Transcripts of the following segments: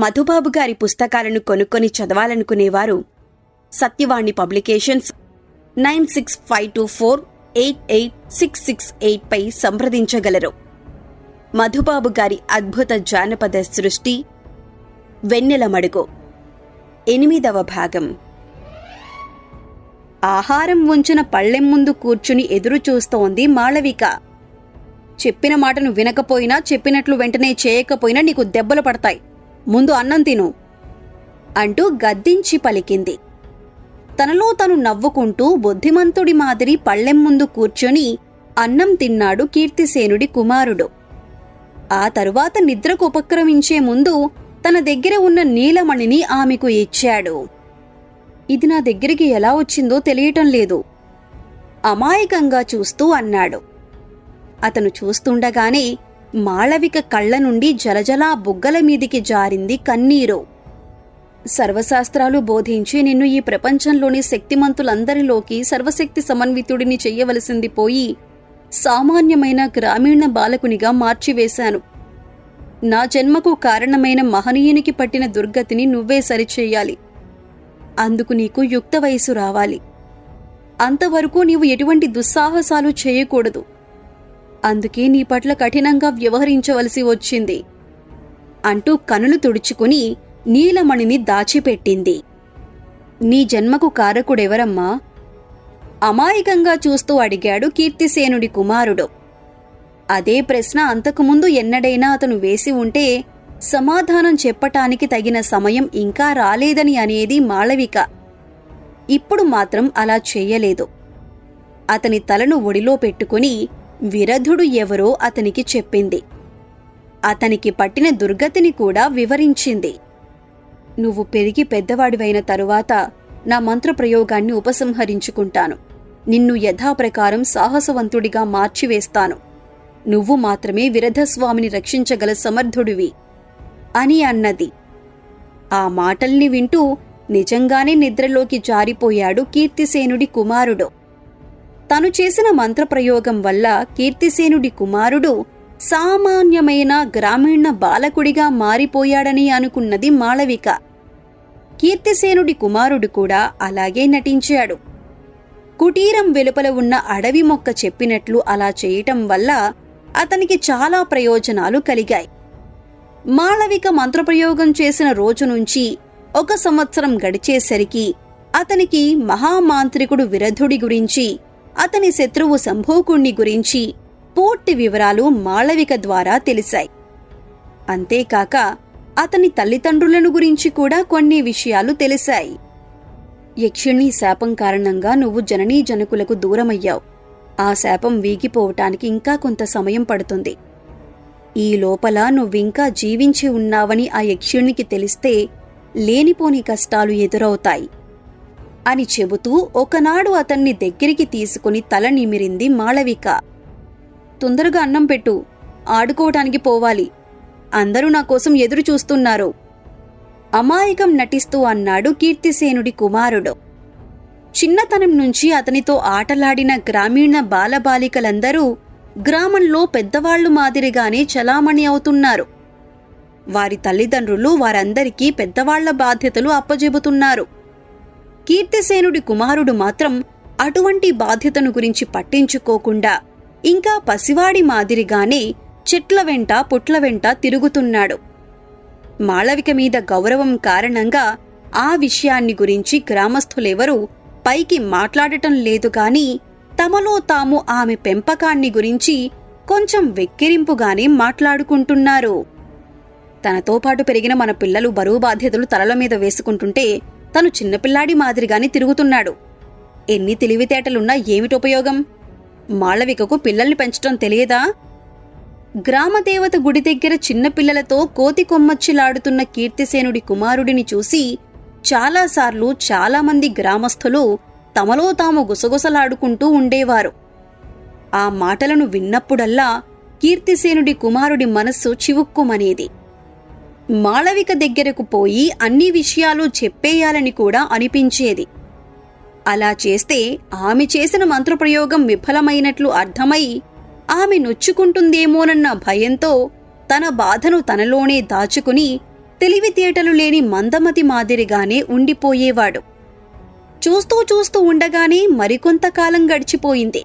మధుబాబు గారి పుస్తకాలను కొనుక్కొని చదవాలనుకునేవారు. Satyavani publications nine six five two four eight eight six six eight పై సంప్రదించగలరు. మధుబాబు గారి అద్భుత జానపద సృష్టి వెన్నెల మడుగు. ఎనిమిదవ భాగం. ఆహారం ఉంచిన పళ్ళెం ముందు కూర్చుని ఎదురు చూస్తోంది మాళవిక. చెప్పిన మాటను వినకపోయినా చెప్పినట్లు వెంటనే చేయకపోయినా నీకు దెబ్బలు పడతాయి. ముందు అన్నం తిను అంటూ గద్దించి పలికింది. తనలో తను నవ్వుకుంటూ బుద్ధిమంతుడి మాదిరి పళ్ళెం ముందు కూర్చొని అన్నం తిన్నాడు కీర్తిసేనుడి కుమారుడు. ఆ తరువాత నిద్రకు ఉపక్రమించే ముందు తన దగ్గర ఉన్న నీలమణిని ఆమెకు ఇచ్చాడు. ఇది నా దగ్గరికి ఎలా వచ్చిందో తెలియటం లేదు. అమాయకంగా చూస్తూ అన్నాడు. అతను చూస్తుండగానే మాళవిక కళ్ళ నుండి జలజలా బుగ్గల మీదికి జారింది కన్నీరు. సర్వశాస్త్రాలు బోధించి నిన్ను ఈ ప్రపంచంలోని శక్తిమంతులందరిలోకి సర్వశక్తి సమన్వితుడిని చెయ్యవలసింది పోయి సామాన్యమైన గ్రామీణ బాలకునిగా మార్చివేశాను. నా జన్మకు కారణమైన మహనీయునికి పట్టిన దుర్గతిని నువ్వే సరిచేయాలి. అందుకు నీకు యుక్త వయసు రావాలి. అంతవరకు నీవు ఎటువంటి దుస్సాహసాలు చేయకూడదు. అందుకే నీ పట్ల కఠినంగా వ్యవహరించవలసి వచ్చింది అంటూ కనులు తుడుచుకుని నీలమణిని దాచిపెట్టింది. నీ జన్మకు కారకుడెవరమ్మా? అమాయకంగా చూస్తూ అడిగాడు కీర్తిసేనుడి కుమారుడు. అదే ప్రశ్న అంతకుముందు ఎన్నడైనా అతను వేసి ఉంటే సమాధానం చెప్పటానికి తగిన సమయం ఇంకా రాలేదని అనేది మాళవిక. ఇప్పుడు మాత్రం అలా చెయ్యలేదు అతని తలను ఒడిలో పెట్టుకుని విరధుడు ఎవరో అతనికి చెప్పింది. అతనికి పట్టిన దుర్గతిని కూడా వివరించింది. నువ్వు పెరిగి పెద్దవాడివైన తరువాత నా మంత్రప్రయోగాన్ని ఉపసంహరించుకుంటాను. నిన్ను యథాప్రకారం సాహసవంతుడిగా మార్చివేస్తాను. నువ్వు మాత్రమే విరధస్వామిని రక్షించగల సమర్థుడివి అని అన్నది. ఆ మాటల్ని వింటూ నిజంగానే నిద్రలోకి జారిపోయాడు కీర్తిసేనుడి కుమారుడు. తను చేసిన మంత్రప్రయోగం వల్ల కీర్తిసేనుడి కుమారుడు సామాన్యమైన గ్రామీణ బాలకుడిగా మారిపోయాడని అనుకున్నది మాళవిక. కీర్తిసేనుడి కుమారుడు కూడా అలాగే నటించాడు. కుటీరం వెలుపల ఉన్న అడవి మొక్క చెప్పినట్లు అలా చేయటం వల్ల అతనికి చాలా ప్రయోజనాలు కలిగాయి. మాళవిక మంత్రప్రయోగం చేసిన రోజు నుంచి ఒక సంవత్సరం గడిచేసరికి అతనికి మహామాంత్రికుడు విరధుడి గురించి అతని శత్రువు సంభోకుణ్ణి గురించి పూర్తి వివరాలు మాళవిక ద్వారా తెలిశాయి. అంతేకాక అతని తల్లిదండ్రులను గురించి కూడా కొన్ని విషయాలు తెలిశాయి. యక్షిణి శాపం కారణంగా నువ్వు జననీ జనకులకు దూరమయ్యావు. ఆ శాపం వీగిపోవటానికి ఇంకా కొంత సమయం పడుతుంది. ఈ లోపల నువ్వింకా జీవించి ఉన్నావని ఆ యక్షునికి తెలిస్తే లేనిపోని కష్టాలు ఎదురవుతాయి. అని చెబుతూ ఒకనాడు అతన్ని దగ్గరికి తీసుకుని తల నిమిరింది మాళవిక. తొందరగా అన్నం పెట్టు ఆడుకోవటానికి పోవాలి. అందరూ నా కోసం ఎదురు చూస్తున్నారు. అమాయకం నటిస్తూ అన్నాడు కీర్తిసేనుడి కుమారుడు. చిన్నతనం నుంచి అతనితో ఆటలాడిన గ్రామీణ బాలబాలికలందరూ గ్రామంలో పెద్దవాళ్ళు మాదిరిగానే చలామణి అవుతున్నారు. వారి తల్లిదండ్రులు వారందరికీ పెద్దవాళ్ళ బాధ్యతలు అప్పజెబుతున్నారు. కీర్తిసేనుడి కుమారుడు మాత్రం అటువంటి బాధ్యతను గురించి పట్టించుకోకుండా ఇంకా పసివాడి మాదిరిగానే చెట్ల వెంట పుట్ల వెంట తిరుగుతున్నాడు. మాళవిక మీద గౌరవం కారణంగా ఆ విషయాన్ని గురించి గ్రామస్థులెవరూ పైకి మాట్లాడటం లేదు గాని తమలో తాము ఆమె పెంపకాన్ని గురించి కొంచెం వెక్కిరింపుగానే మాట్లాడుకుంటున్నారు. తనతో పాటు పెరిగిన మన పిల్లలు బరువు బాధ్యతలు తలల మీద వేసుకుంటుంటే తను చిన్నపిల్లాడి మాదిరిగానే తిరుగుతున్నాడు. ఎన్ని తెలివితేటలున్నా ఏమిటుపయోగం? మాళవికకు పిల్లల్ని పెంచటం తెలియదా? గ్రామదేవత గుడి దగ్గర చిన్నపిల్లలతో కోతి కొమ్మచ్చిలాడుతున్న కీర్తిసేనుడి కుమారుడిని చూసి చాలాసార్లు చాలామంది గ్రామస్థులు తమలో తాము గుసగుసలాడుకుంటూ ఉండేవారు. ఆ మాటలను విన్నప్పుడల్లా కీర్తిసేనుడి కుమారుడి మనస్సు చివుక్కుమనేది. మాళవిక దగ్గరకు పోయి అన్ని విషయాలు చెప్పేయాలని కూడా అనిపించేది. అలా చేస్తే ఆమె చేసిన మంత్రప్రయోగం విఫలమైనట్లు అర్థమై ఆమె నొచ్చుకుంటుందేమోనన్న భయంతో తన బాధను తనలోనే దాచుకుని తెలివితేటలు లేని మందమతి మాదిరిగానే ఉండిపోయేవాడు. చూస్తూ చూస్తూ ఉండగానే మరికొంతకాలం గడిచిపోయింది.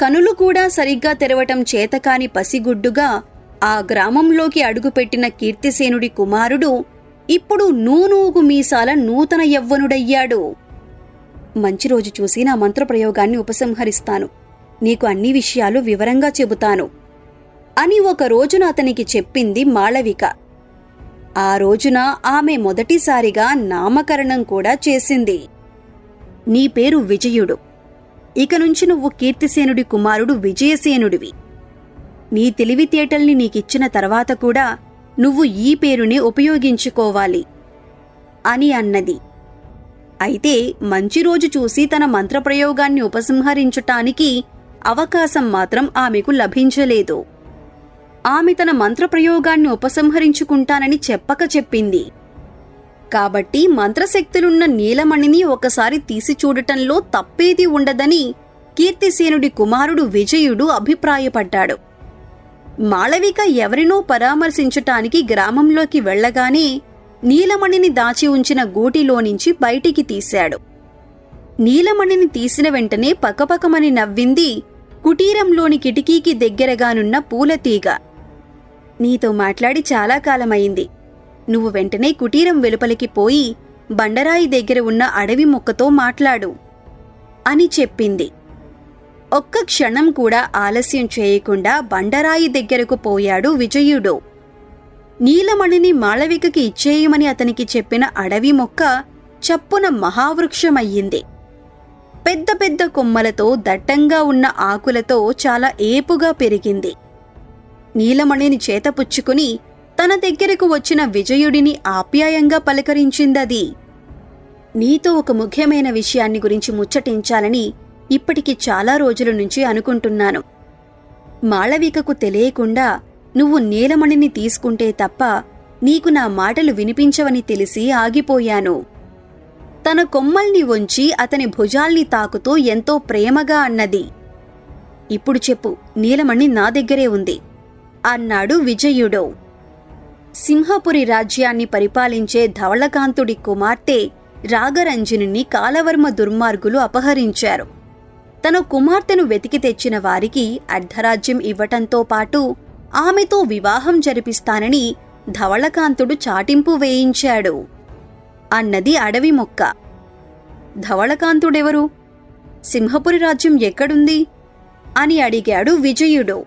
కనులు కూడా సరిగ్గా తెరవటం చేతకాని పసిగుడ్డుగా ఆ గ్రామంలోకి అడుగుపెట్టిన కీర్తిసేనుడి కుమారుడు ఇప్పుడు నూనూగు మీసాల నూతన యవ్వనుడయ్యాడు. మంచి రోజు చూసి నా మంత్రప్రయోగాన్ని ఉపసంహరిస్తాను. నీకు అన్ని విషయాలు వివరంగా చెబుతాను. అని ఒక రోజున అతనికి చెప్పింది మాళవిక. ఆ రోజున ఆమె మొదటిసారిగా నామకరణం కూడా చేసింది. నీ పేరు విజయుడు. ఇక నుంచి నువ్వు కీర్తిసేనుడి కుమారుడు విజయసేనుడివి. నీ తెలివితేటల్ని నీకిచ్చిన తర్వాత కూడా నువ్వు ఈ పేరునే ఉపయోగించుకోవాలి అని అన్నది. అయితే మంచి రోజు చూసి తన మంత్రప్రయోగాన్ని ఉపసంహరించటానికి అవకాశం మాత్రం ఆమెకు లభించలేదు. ఆమె తన మంత్రప్రయోగాన్ని ఉపసంహరించుకుంటానని చెప్పక చెప్పింది. కాబట్టి మంత్రశక్తులున్న నీలమణిని ఒకసారి తీసి చూడటంలో తప్పేది ఉండదని కీర్తిసేనుడి కుమారుడు విజయుడు అభిప్రాయపడ్డాడు. మాళవిక ఎవరినో పరామర్శించటానికి గ్రామంలోకి వెళ్ళగానే నీలమణిని దాచి ఉంచిన గూటిలో నుంచి బయటికి తీశాడు. నీలమణిని తీసిన వెంటనే పకపకమని నవ్వింది కుటీరంలోని కిటికీకి దగ్గరగానున్న పూలతీగ. నీతో మాట్లాడి చాలా కాలమైంది. నువ్వు వెంటనే కుటీరం వెలుపలికి పోయి బండరాయి దగ్గర ఉన్న అడవి మొక్కతో మాట్లాడు అని చెప్పింది. ఒక్క క్షణం కూడా ఆలస్యం చేయకుండా బండరాయి దగ్గరకు పోయాడు విజయుడు. నీలమణిని మాళవికకి ఇచ్చేయమని అతనికి చెప్పిన అడవి మొక్క చప్పున మహావృక్షమయ్యింది. పెద్ద పెద్ద కొమ్మలతో దట్టంగా ఉన్న ఆకులతో చాలా ఏపుగా పెరిగింది. నీలమణిని చేతపుచ్చుకుని తన దగ్గరకు వచ్చిన విజయుడిని ఆప్యాయంగా పలకరించిందది. నీతో ఒక ముఖ్యమైన విషయాన్ని గురించి ముచ్చటించాలని ఇప్పటికి చాలా రోజుల నుంచి అనుకుంటున్నాను. మాళవికకు తెలియకుండా నువ్వు నీలమణిని తీసుకుంటే తప్ప నీకు నా మాటలు వినిపించవని తెలిసి ఆగిపోయాను. తన కొమ్మల్ని వంచి అతని భుజాల్ని తాకుతూ ఎంతో ప్రేమగా అన్నది. ఇప్పుడు చెప్పు నీలమణి నా దగ్గరే ఉంది. అన్నాడు విజయుడు. సింహపురి రాజ్యాన్ని పరిపాలించే ధవళకాంతుడి కుమార్తె రాగరంజనుని కాలవర్మ దుర్మార్గులు అపహరించారు. తన కుమార్తెను వెతికి తెచ్చిన వారికి అర్ధరాజ్యం ఇవ్వటంతో పాటు ఆమెతో వివాహం జరిపిస్తానని ధవళకాంతుడు చాటింపు వేయించాడు. అన్నది అడవి మొక్క. ధవళకాంతుడెవరు? సింహపురి రాజ్యం ఎక్కడుంది? అని అడిగాడు విజయుడు.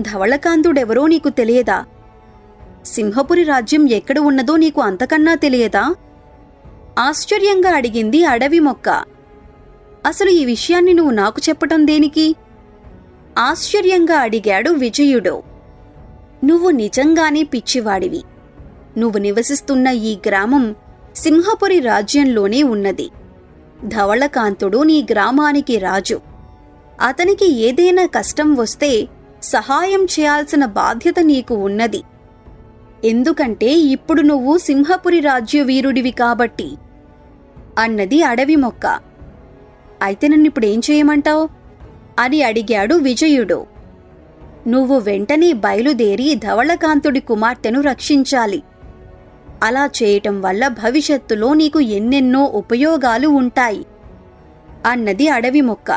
ధవళకాంతుడెవరో నీకు తెలియదా? సింహపురి రాజ్యం ఎక్కడ ఉన్నదో నీకు అంతకన్నా తెలియదా? ఆశ్చర్యంగా అడిగింది అడవి మొక్క. అసలు ఈ విషయాన్ని నువ్వు నాకు చెప్పటం దేనికి? ఆశ్చర్యంగా అడిగాడు విజయుడు. నువ్వు నిజంగానే పిచ్చివాడివి. నువ్వు నివసిస్తున్న ఈ గ్రామం సింహపురి రాజ్యంలోనే ఉన్నది. ధవళకాంతుడు నీ గ్రామానికి రాజు. అతనికి ఏదైనా కష్టం వస్తే సహాయం చేయాల్సిన బాధ్యత నీకు ఉన్నది. ఎందుకంటే ఇప్పుడు నువ్వు సింహపురి రాజ్య వీరుడివి కాబట్టి. అన్నది అడవి మొక్క. అయితే నన్నిప్పుడేం చేయమంటావు? అని అడిగాడు విజయుడు. నువ్వు వెంటనే బయలుదేరి ధవళకాంతుడి కుమార్తెను రక్షించాలి. అలా చేయటం వల్ల భవిష్యత్తులో నీకు ఎన్నెన్నో ఉపయోగాలు ఉంటాయి అన్నది అడవి మొక్క.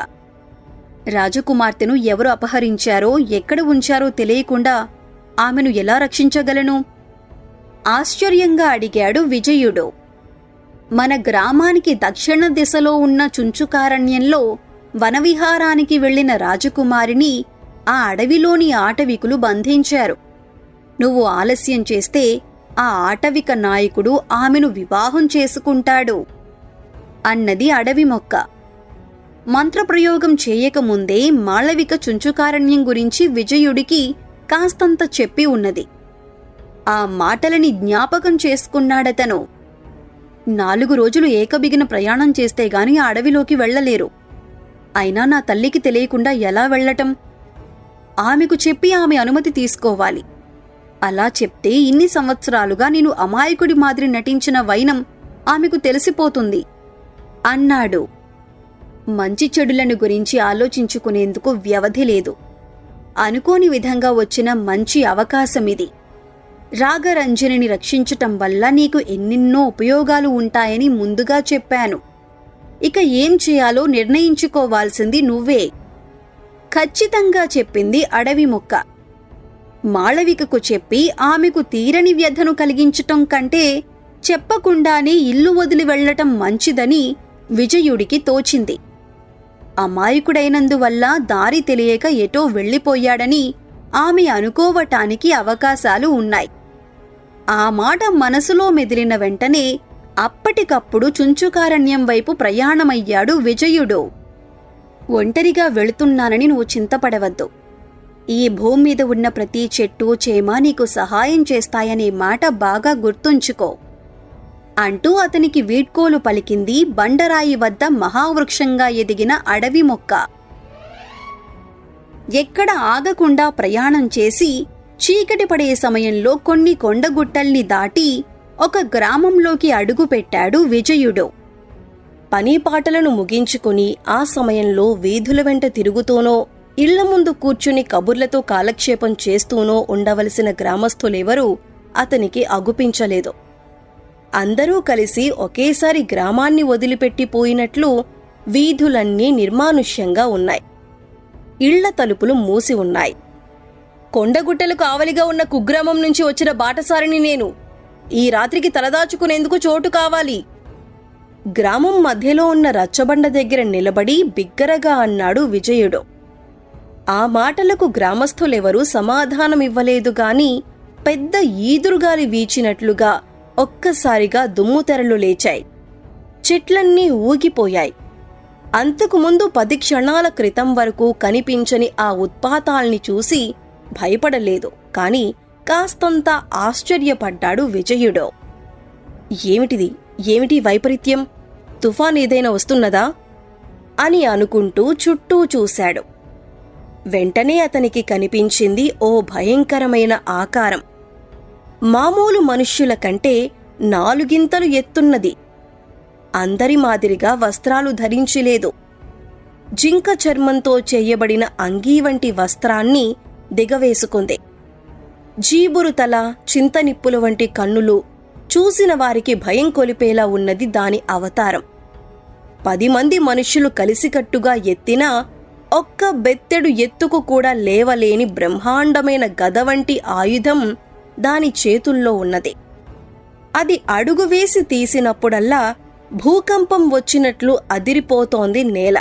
రాజకుమార్తెను ఎవరు అపహరించారో ఎక్కడ ఉంచారో తెలియకుండా ఆమెను ఎలా రక్షించగలను? ఆశ్చర్యంగా అడిగాడు విజయుడు. మన గ్రామానికి దక్షిణ దిశలో ఉన్న చుంచుకారణ్యంలో వనవిహారానికి వెళ్ళిన రాజకుమారిని ఆ అడవిలోని ఆటవికులు బంధించారు. నువ్వు ఆలస్యం చేస్తే ఆ ఆటవిక నాయకుడు ఆమెను వివాహం చేసుకుంటాడు అన్నది అడవి మొక్క. మంత్రప్రయోగం చేయకముందే మాళవిక చుంచుకారణ్యం గురించి విజయుడికి కాస్తంత చెప్పి ఉన్నది. ఆ మాటలని జ్ఞాపకం చేసుకున్నాడతను. నాలుగు రోజులు ఏకబిగిన ప్రయాణం చేస్తే గాని ఆ అడవిలోకి వెళ్ళలేరు. అయినా నా తల్లికి తెలియకుండా ఎలా వెళ్ళటం? ఆమెకు చెప్పి ఆమె అనుమతి తీసుకోవాలి. అలా చెప్తే ఇన్ని సంవత్సరాలుగా నేను అమాయకుడి మాదిరి నటించిన వైనం ఆమెకు తెలిసిపోతుంది. అన్నాడు. మంచి చెడులను గురించి ఆలోచించుకునేందుకు వ్యవధి లేదు. అనుకోని విధంగా వచ్చిన మంచి అవకాశమిది. రాగరంజనిని రక్షించటం వల్ల నీకు ఎన్నెన్నో ఉపయోగాలు ఉంటాయని ముందుగా చెప్పాను. ఇక ఏం చేయాలో నిర్ణయించుకోవాల్సింది నువ్వే. ఖచ్చితంగా చెప్పింది అడవి మొక్క. మాళవికకు చెప్పి ఆమెకు తీరని వ్యధను కలిగించటం కంటే చెప్పకుండానే ఇల్లు వదిలి వెళ్ళటం మంచిదని విజయుడికి తోచింది. అమాయకుడైనందువల్ల దారి తెలియక ఎటో వెళ్ళిపోయాడని ఆమె అనుకోవటానికి అవకాశాలు ఉన్నాయి. ఆ మాట మనసులో మెదిలిన వెంటనే అప్పటికప్పుడు చుంచుకారణ్యం వైపు ప్రయాణమయ్యాడు విజయుడు. ఒంటరిగా వెళుతున్నానని నువ్వు చింతపడవద్దు. ఈ భూమి మీద ఉన్న ప్రతి చెట్టు చేమ నీకు సహాయం చేస్తాయనే మాట బాగా గుర్తుంచుకో. అంటూ అతనికి వీడ్కోలు పలికింది బండరాయి వద్ద మహావృక్షంగా ఎదిగిన అడవి మొక్క. ఎక్కడ ఆగకుండా ప్రయాణం చేసి చీకటి పడే సమయంలో కొన్ని కొండగుట్టల్ని దాటి ఒక గ్రామంలోకి అడుగుపెట్టాడు విజయుడు. పనిపాటలను ముగించుకుని ఆ సమయంలో వీధుల వెంట తిరుగుతూనో ఇళ్ళ ముందు కూర్చుని కబుర్లతో కాలక్షేపం చేస్తూనో ఉండవలసిన గ్రామస్తులెవరూ అతనికి అగుపించలేదు. అందరూ కలిసి ఒకేసారి గ్రామాన్ని వదిలిపెట్టిపోయినట్లు వీధులన్నీ నిర్మానుష్యంగా ఉన్నాయి. ఇళ్ళ తలుపులు మూసి ఉన్నాయి. కొండగుట్టలకు ఆవలిగా ఉన్న కుగ్రామం నుంచి వచ్చిన బాటసారిని నేను. ఈ రాత్రికి తలదాచుకునేందుకు చోటు కావాలి. గ్రామం మధ్యలో ఉన్న రచ్చబండ దగ్గర నిలబడి బిగ్గరగా అన్నాడు విజయుడు. ఆ మాటలకు గ్రామస్థులెవరూ సమాధానమివ్వలేదు గాని పెద్ద ఈదురుగాలి వీచినట్లుగా ఒక్కసారిగా దుమ్ముతెరలు లేచాయి. చెట్లన్నీ ఊగిపోయాయి. అంతకుముందు పది క్షణాల క్రితం వరకు కనిపించని ఆ ఉత్పాతాల్ని చూసి భయపడలేదు. కాని కాస్తంత ఆశ్చర్యపడ్డాడు విజయుడు. ఏమిటిది? ఏమిటి వైపరీత్యం? తుఫాన్ ఏదైనా వస్తున్నదా? అని అనుకుంటూ చుట్టూ చూశాడు. వెంటనే అతనికి కనిపించింది ఓ భయంకరమైన ఆకారం. మామూలు మనుష్యుల కంటే నాలుగింతలు ఎత్తున్నది. అందరి మాదిరిగా వస్త్రాలు ధరించిలేదు. జింక చర్మంతో చేయబడిన అంగీ వంటి వస్త్రాన్ని దిగవేసుకుంది. జీబురు తల చింతనిప్పుల వంటి కన్నులు చూసిన వారికి భయం కొలిపేలా ఉన్నది దాని అవతారం. పది మంది మనుష్యులు కలిసికట్టుగా ఎత్తినా ఒక్క బెత్తెడు ఎత్తుకు కూడా లేవలేని బ్రహ్మాండమైన గద వంటి ఆయుధం దాని చేతుల్లో ఉన్నది. అది అడుగు వేసి తీసినప్పుడల్లా భూకంపం వచ్చినట్లు అదిరిపోతోంది నేల.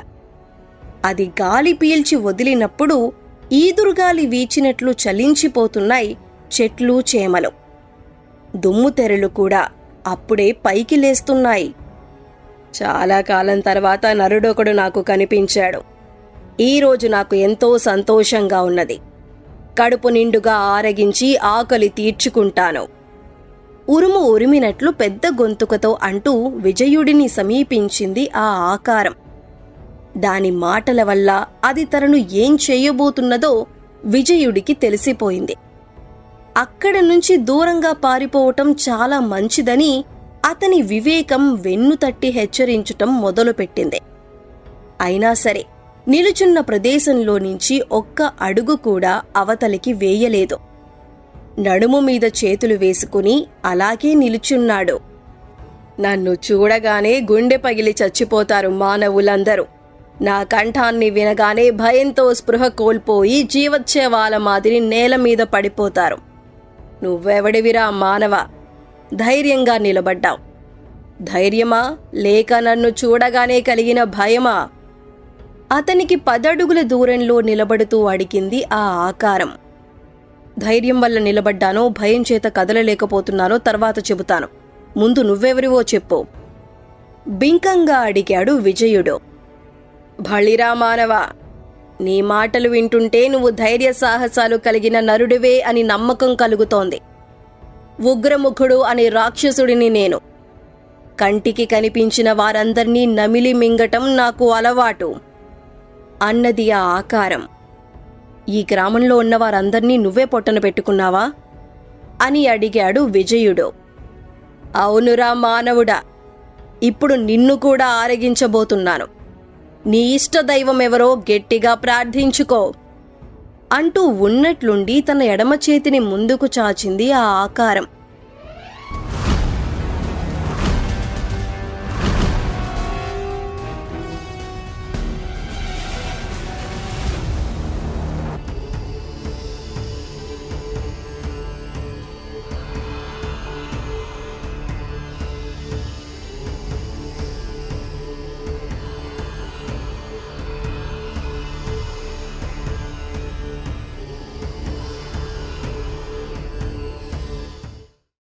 అది గాలి పీల్చి వదిలినప్పుడు ఈదురుగాలి వీచినట్లు చలించిపోతున్నాయి చెట్లు చేమలు. దుమ్ము తెరలు కూడా అప్పుడే పైకి లేస్తున్నాయి. చాలా కాలం తర్వాత నరుడొకడు నాకు కనిపించాడు. ఈరోజు నాకు ఎంతో సంతోషంగా ఉన్నది. కడుపు నిండుగా ఆరగించి ఆకలి తీర్చుకుంటాను. ఉరుము ఉరిమినట్లు పెద్ద గొంతుకతో అంటూ విజయుడిని సమీపించింది ఆ ఆకారం. దాని మాటల వల్ల అది తనను ఏం చేయబోతున్నదో విజయుడికి తెలిసిపోయింది. అక్కడ నుంచి దూరంగా పారిపోవటం చాలా మంచిదని అతని వివేకం వెన్ను తట్టి హెచ్చరించటం మొదలుపెట్టింది. అయినా సరే నిలుచున్న ప్రదేశంలో నుంచి ఒక్క అడుగు కూడా అవతలికి వేయలేదు. నడుము మీద చేతులు వేసుకుని అలాగే నిలుచున్నాడు. నన్ను చూడగానే గుండె పగిలి చచ్చిపోతారు మానవులందరూ. నా కంఠాన్ని వినగానే భయంతో స్పృహ కోల్పోయి జీవచ్చేవాల మాదిరి నేల మీద పడిపోతారు. నువ్వెవడివిరా మానవ? ధైర్యంగా నిలబడ్డావు. ధైర్యమా? లేక నన్ను చూడగానే కలిగిన భయమా? అతనికి పదడుగుల దూరంలో నిలబడుతూ అడిగింది ఆ ఆకారం. ధైర్యం వల్ల నిలబడ్డానో భయం చేత కదలలేకపోతున్నానో తర్వాత చెబుతాను. ముందు నువ్వెవరివో చెప్పు. బింకంగా అడిగాడు విజయుడు. భళిరా మానవ నీ మాటలు వింటుంటే నువ్వు ధైర్య సాహసాలు కలిగిన నరుడివే అని నమ్మకం కలుగుతోంది. ఉగ్రముఖుడు అనే రాక్షసుడిని నేను. కంటికి కనిపించిన వారందర్నీ నమిలి మింగటం నాకు అలవాటు. అన్నది ఆ ఆకారం. ఈ గ్రామంలో ఉన్న వారందర్నీ నువ్వే పొట్టన పెట్టుకున్నావా? అని అడిగాడు విజయుడు. అవునురా మానవుడా ఇప్పుడు నిన్ను కూడా ఆరగించబోతున్నాను. నీ ఇష్ట దైవం ఎవరో గట్టిగా ప్రార్థించుకో. అంటూ ఉన్నట్లుండి తన ఎడమ చేతిని ముందుకు చాచింది ఆ ఆకారం.